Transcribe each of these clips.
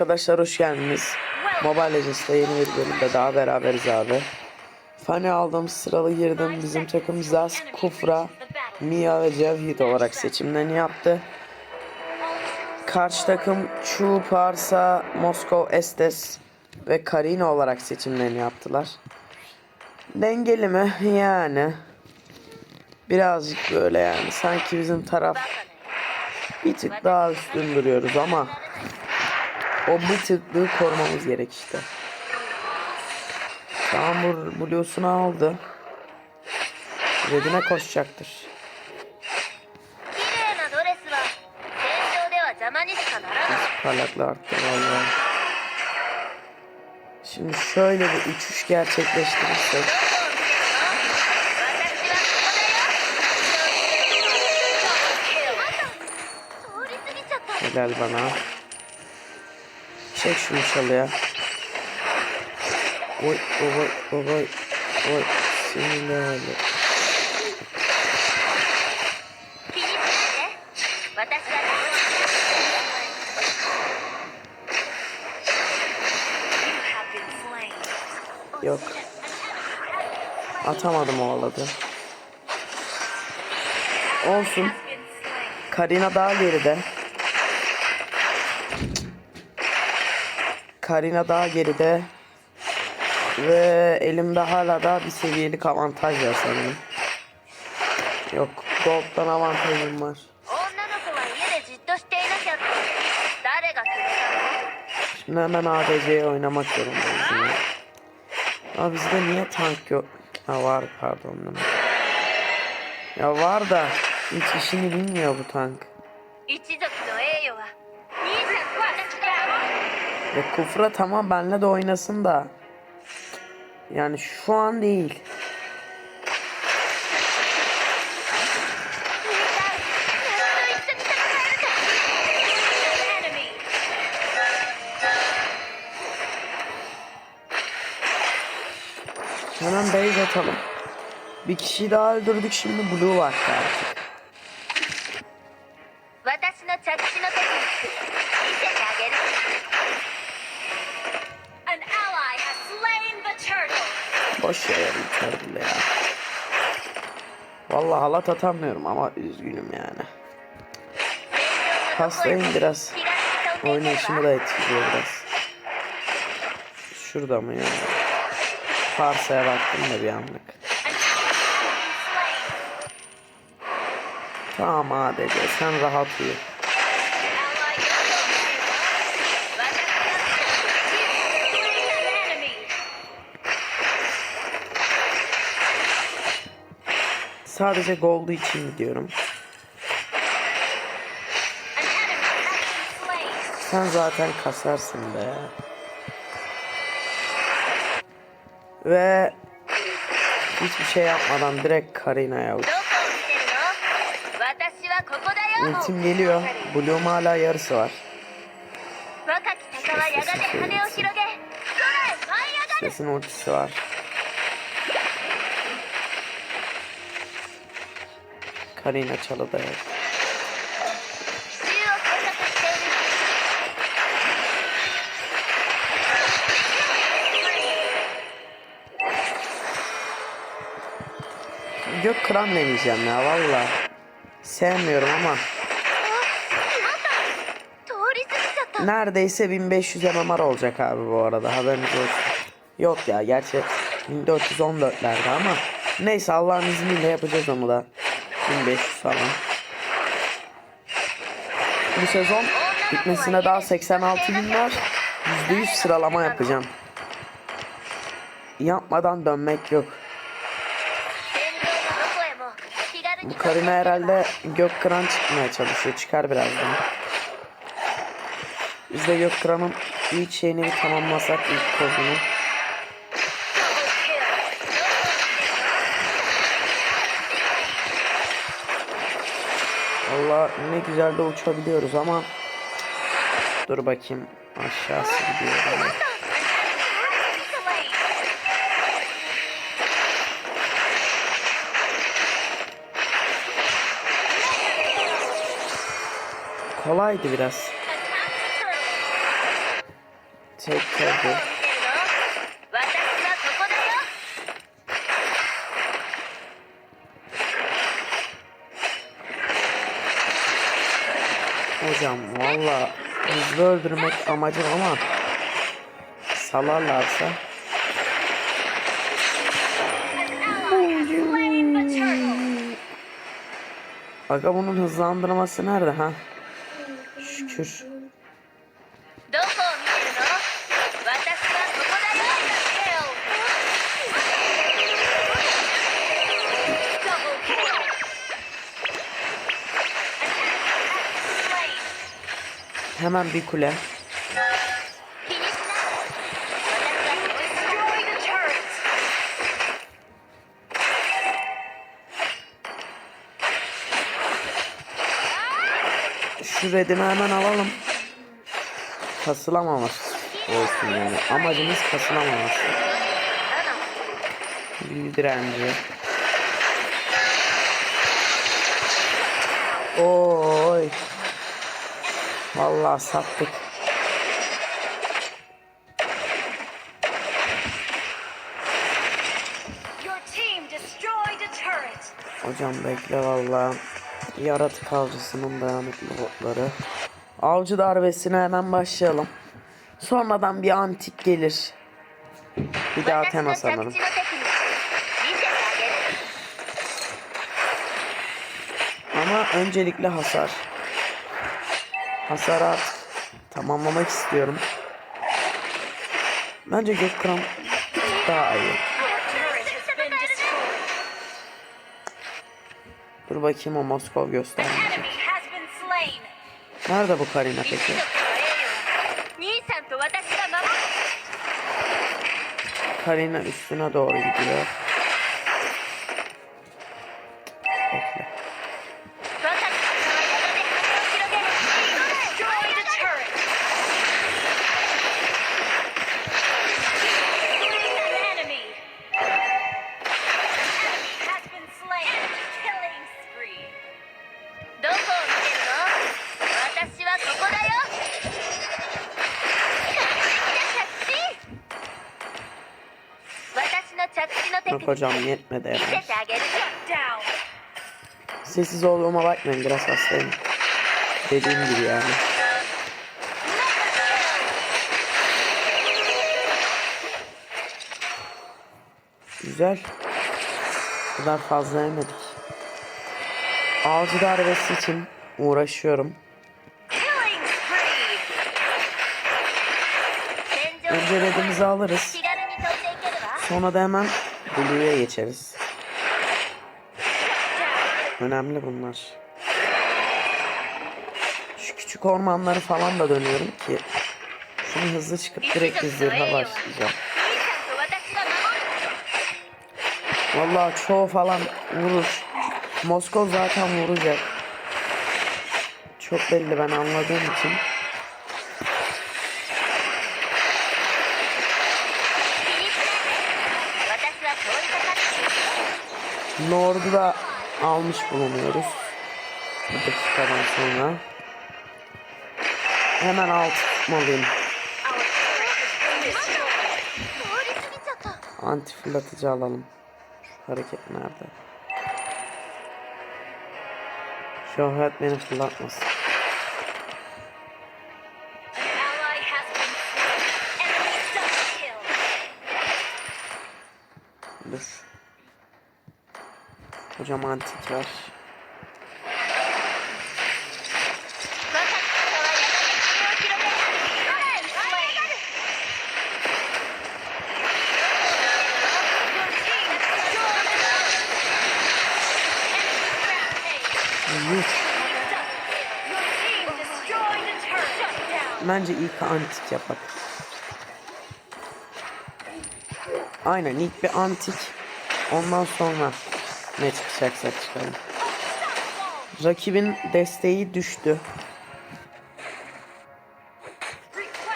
Arkadaşlar hoş geldiniz. Mobile Legends'ta yeni bir bölümde daha beraberiz abi. Fani aldım sıralı girdim. Bizim takım Zas, Kufra, Mia ve Cevhid olarak seçimlerini yaptı. Karşı takım Chu, Parsa, Moskov, Estes ve Karina olarak seçimlerini yaptılar. Dengeli mi? Yani. Birazcık böyle yani. Sanki bizim taraf bir tık daha üstün duruyoruz ama o mıtıklığı korumamız gerek işte. Yağmur Blue'sunu aldı. Red'ine koşacaktır. Biz parlaklığı arttı vallahi. Şimdi şöyle bir uçuş gerçekleştirirsek. Helal bana. Çek şunu çalıya. Oy oy oy oy. Seni ne hali. Yok. Atamadım o oladı. Olsun. Karina daha geride. Karina daha geride. Ve elimde hala daha bir seviyelik avantaj var sanırım. Yok. Gold'dan avantajım var. Şimdi hemen ADC'ye oynamak zorundayım. Ama bizde niye tank yok? Ha var pardon. Ya var da hiç işini bilmiyor bu tank. Ya Kufra tamam benle de oynasın da. Yani şu an değil. Hemen base atalım. Bir kişiyi daha öldürdük şimdi Blue var artık. Boş yere bir ya. Vallahi halat atamıyorum ama üzgünüm yani. Hastayım biraz. Oynayışımı da etkiliyor biraz. Şurada mı ya? Parsa'ya baktım da bir anlık. Tamam ADC sen rahat uyu. Sadece goldu için gidiyorum. Sen zaten kasarsın be. Ve hiçbir şey yapmadan direkt Karina'ya uç. Ultim geliyor. Bloom hala yarısı var. Ses'in ultisi var. Karina Çalıdağ. Gök kıran deneyeceğim ya valla. Sevmiyorum ama. Neredeyse 1500 MMR olacak abi bu arada haberiniz olsun. Yok ya gerçi 1414'lerde ama neyse Allah'ın izniyle yapacağız onu da. 3500 falan. Bu sezon bitmesine daha 86 gün var. %100 sıralama yapacağım. Yapmadan dönmek yok. Bu karime herhalde gök kıran çıkmaya çalışıyor. Çıkar birazdan. Biz de gök kıranın ilk şeyini tamamlasak ilk kozunu. Allah ne güzel de uçabiliyoruz ama dur bakayım aşağısı gidiyor. Bana. Kolaydı biraz. Tek tabi. Hocam valla hızlı öldürmek amacım ama salarlarsa. Aga bunun hızlandırması nerede ha? Şükür. Hemen bir kule. Şu redimi hemen alalım. Kasılamaması olsun yani. Amacımız kasılamaması. Büyü direnci. Oy. Vallahi sattık. Hocam bekle valla. Yaratık avcısının dayanıklı botları. Avcı darbesine hemen başlayalım. Sonradan bir antik gelir. Bir daha tema sanırım. Ama öncelikle hasar hasarat tamamlamak istiyorum. Bence gök daha iyi. Dur bakayım o Moskov göstermeyecek. Nerede bu Karina peki? Karina üstüne doğru gidiyor. hocam yetmedi herhalde. Sessiz olduğuma bakmayın biraz hastayım. Dediğim gibi yani. Güzel. Bu kadar fazla yemedik. Avcı darbesi için uğraşıyorum. Önce redimizi alırız. Sonra da hemen Blue'ya geçeriz. Önemli bunlar. Şu küçük ormanları falan da dönüyorum ki şunu hızlı çıkıp direkt bir zırha başlayacağım. Valla çoğu falan vurur. Moskov zaten vuracak. Çok belli ben anladığım için. Nord'u da almış bulunuyoruz. Bir dakikadan sonra. Hemen alt tutmalıyım. Anti fırlatıcı alalım. Hareket nerede? Şöhret beni fırlatmasın. Dur. Kocaman titrer. Bence ilk antik yapak. Aynen ilk bir antik. Ondan sonra ne çıkacaksa çıkalım. Rakibin desteği düştü.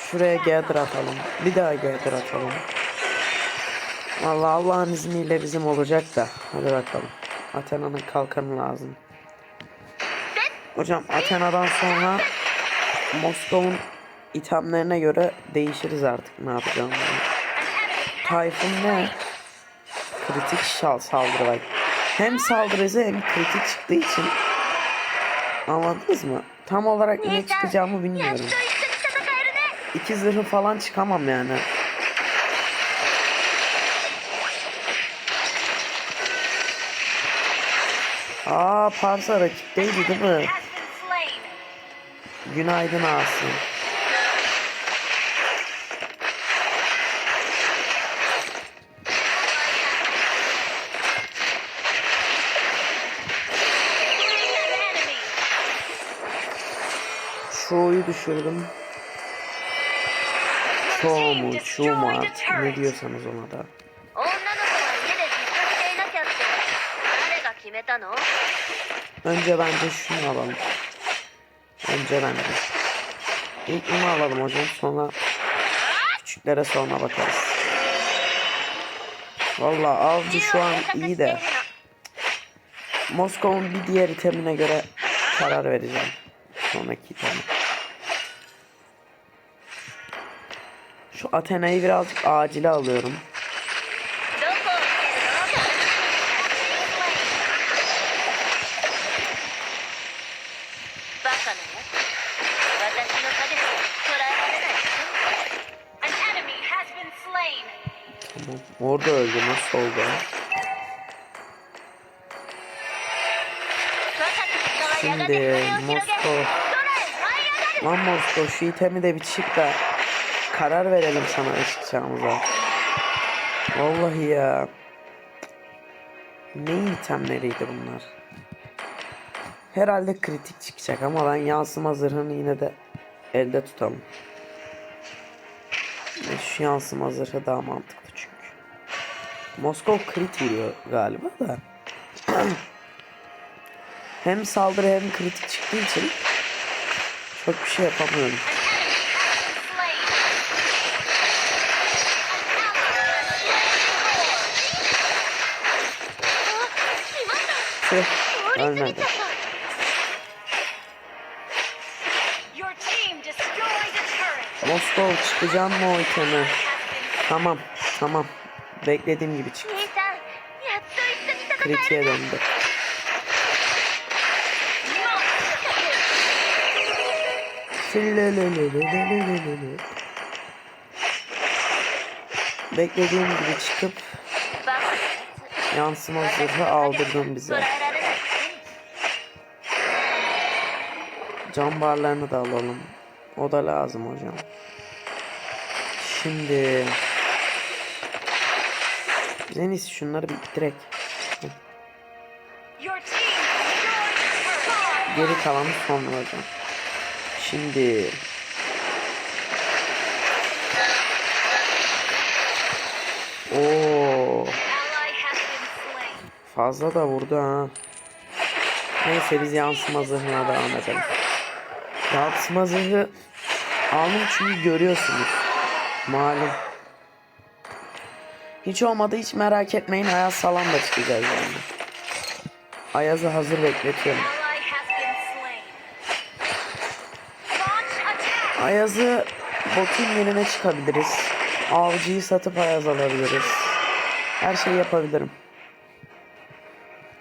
Şuraya gather atalım. Bir daha gather atalım. Vallahi Allah'ın izniyle bizim olacak da. Hadi bakalım. Athena'nın kalkanı lazım. Hocam Athena'dan sonra Moskov'un itemlerine göre değişiriz artık ne yapacağım. Tayfun ne? Kritik şal saldırı var hem saldırıcı hem kritik çıktığı için anladınız mı? Tam olarak ne çıkacağımı bilmiyorum. İki zırhı falan çıkamam yani. Aa parça rakipteydi değil mi? Günaydın Asım. düşürdüm. Çoğu mu, çoğu ne diyorsanız ona da. Önce bence şunu alalım. Önce bence. İlk bunu alalım hocam sonra küçüklere sonra bakarız. Valla avcı şu an iyi de. Moskova'nın bir diğer itemine göre karar vereceğim. Sonraki itemi. Şu Athena'yı birazcık acile alıyorum. Tamam. Orada öldü nasıl oldu? Şimdi Moskova. Lan Moskova şu itemi de bir çık da karar verelim sana ne çıkacağımıza. Vallahi ya. Ne itemleriydi bunlar? Herhalde kritik çıkacak ama ben yansıma zırhını yine de elde tutalım. Ve Şu yansıma zırhı daha mantıklı çünkü. Moskov crit vuruyor galiba da. hem saldırı hem kritik çıktığı için çok bir şey yapamıyorum. Hepsi ölmedi. Moskov çıkacağım mı o itemi? Tamam tamam. Beklediğim gibi çıktı. Kritiğe döndü. Beklediğim gibi çıkıp Yansıma zırhı aldırdın bize. Cam barlarını da alalım. O da lazım hocam. Şimdi... Zenis şunları bir direkt. Geri kalanı sonra hocam. Şimdi fazla da vurdu ha. Neyse biz yansıma zırhına devam edelim. Yansıma zırhı aldım çünkü görüyorsunuz. Malum. Hiç olmadı hiç merak etmeyin Ayaz Salam da çıkacağız yani. Ayaz'ı hazır bekletiyorum. Ayaz'ı botun yerine çıkabiliriz. Avcıyı satıp Ayaz alabiliriz. Her şeyi yapabilirim.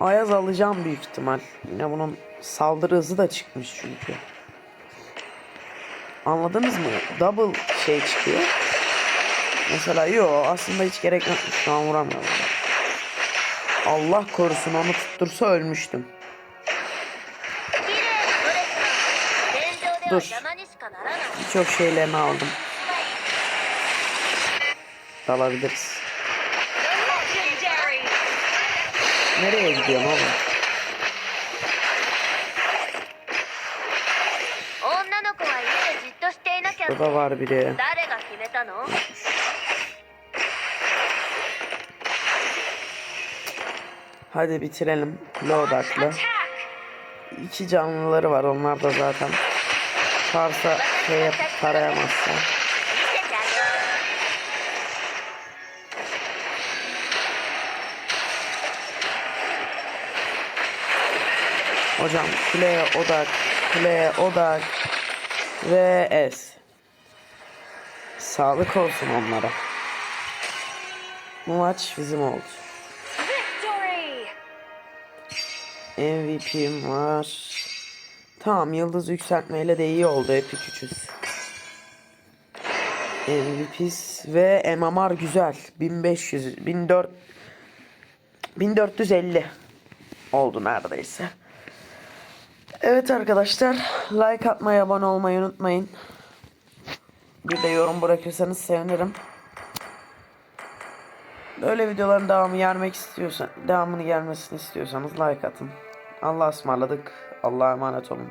Ayaz alacağım büyük ihtimal. Yine bunun saldırı hızı da çıkmış çünkü. Anladınız mı? Double şey çıkıyor. Mesela yo aslında hiç gerek yok. Şu an vuramıyorum. Allah korusun onu tuttursa ölmüştüm. Dur. Birçok şeylerini aldım. Dalabiliriz. Nereye gidiyorum oğlum? Burada var biri. Hadi bitirelim. Ne odaklı. İki canlıları var. Onlar da zaten. Varsa şey yap, tarayamazsın. Hocam kuleye odak. Kuleye odak. Ve S. Sağlık olsun onlara. Bu maç bizim oldu. MVP'm var. Tamam yıldız yükseltmeyle de iyi oldu. Epic 300. MVP's ve MMR güzel. 1500 1400 1450 oldu neredeyse. Evet arkadaşlar like atmayı abone olmayı unutmayın. Bir de yorum bırakırsanız sevinirim. Böyle videoların devamı gelmek istiyorsan, devamını gelmesini istiyorsanız like atın. Allah'a ısmarladık. Allah'a emanet olun.